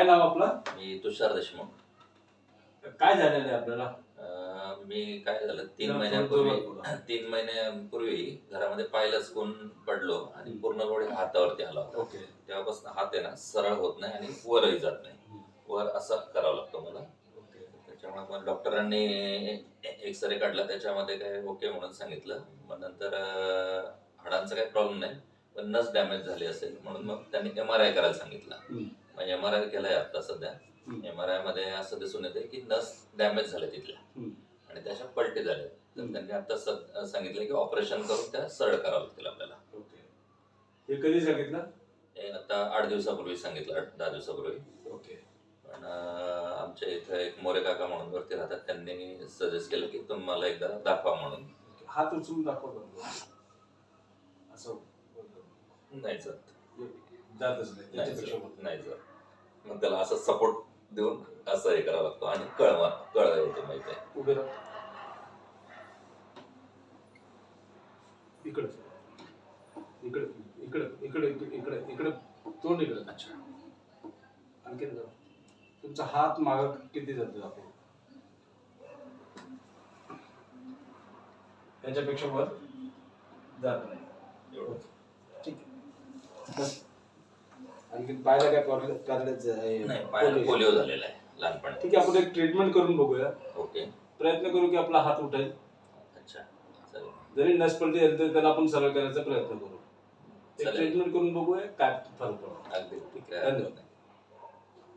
काय नाव आपलं? मी तुषार देशमुख. काय झालेलं आहे आपल्याला? अं, मी काय झालं तीन जरा महिन्यापूर्वी जोरात बोला. तीन महिन्यापूर्वी घरामध्ये पायला चकून पडलो आणि पूर्ण बॉडी हातावरती आला होता. ओके. तेव्हापासून हात आहे ना सरळ होत नाही आणि वरही जात नाही. वर असा करावा लागतो मला. ओके. त्याच्यामुळे मग डॉक्टरांनी एक्सरे काढला त्याच्यामध्ये काय ओके म्हणून सांगितलं. मग नंतर अं, हाडांचा काही प्रॉब्लेम नाही पण नस डॅमेज झाली असेल म्हणून मग त्यांनी एम आर आय करायला सांगितलं. हम्म. एम आर आय केलाय आता सध्या. एम आर आयमध्ये असं दिसून येते की नस डॅमेज झाल्या तिथल्या. आणि त्याच्या पलटी झाल्या तर. त्यांनी आता सांगितलं की ऑपरेशन करून त्या सरळ करावं लागतील आपल्याला. ओके. हे कधी सांगितलं? हे आता आठ दिवसापूर्वी सांगितलं आठ दहा दिवसापूर्वी. ओके. पण आमच्या इथं एक मोरे काका म्हणून वरती राहतात त्यांनी सजेस्ट केलं की तुम्हाला एकदा दाखवा म्हणून. हात उचलून दाखव बरं. असं नाही जात. जातच नाही. नाही त्याच्यापेक्षा जात. होत नाही जात. मग त्याला असं सपोर्ट देऊन असं हे करावं लागतो आणि कळवा कळवा येते माहिती आहे. उभे राहा. इकडे. इकडे इकडे इकडे इकडे इकडे इकडे तोंड इकडे अच्छा. आणखी. तुमचा हात माग किती जातो आपण? याच्यापेक्षा वर जात नाही. एवढं. ठीक आहे बस. आणखी पायला काय प्रॉब्लेम नाही पायाला पोलिओ झालेला आहे लहानपणी. ठीक आहे आपण एक ट्रीटमेंट करून बघूया. ओके. प्रयत्न करू की आपला हात उठेल. अच्छा चालेल. जरी नस पलटी झाली तरी त्याला आपण सरळ करायचा प्रयत्न करू. एक चालेल. ट्रीटमेंट करून बघूया काय फरक पडतो. अगदी ठीक आहे. धन्यवाद.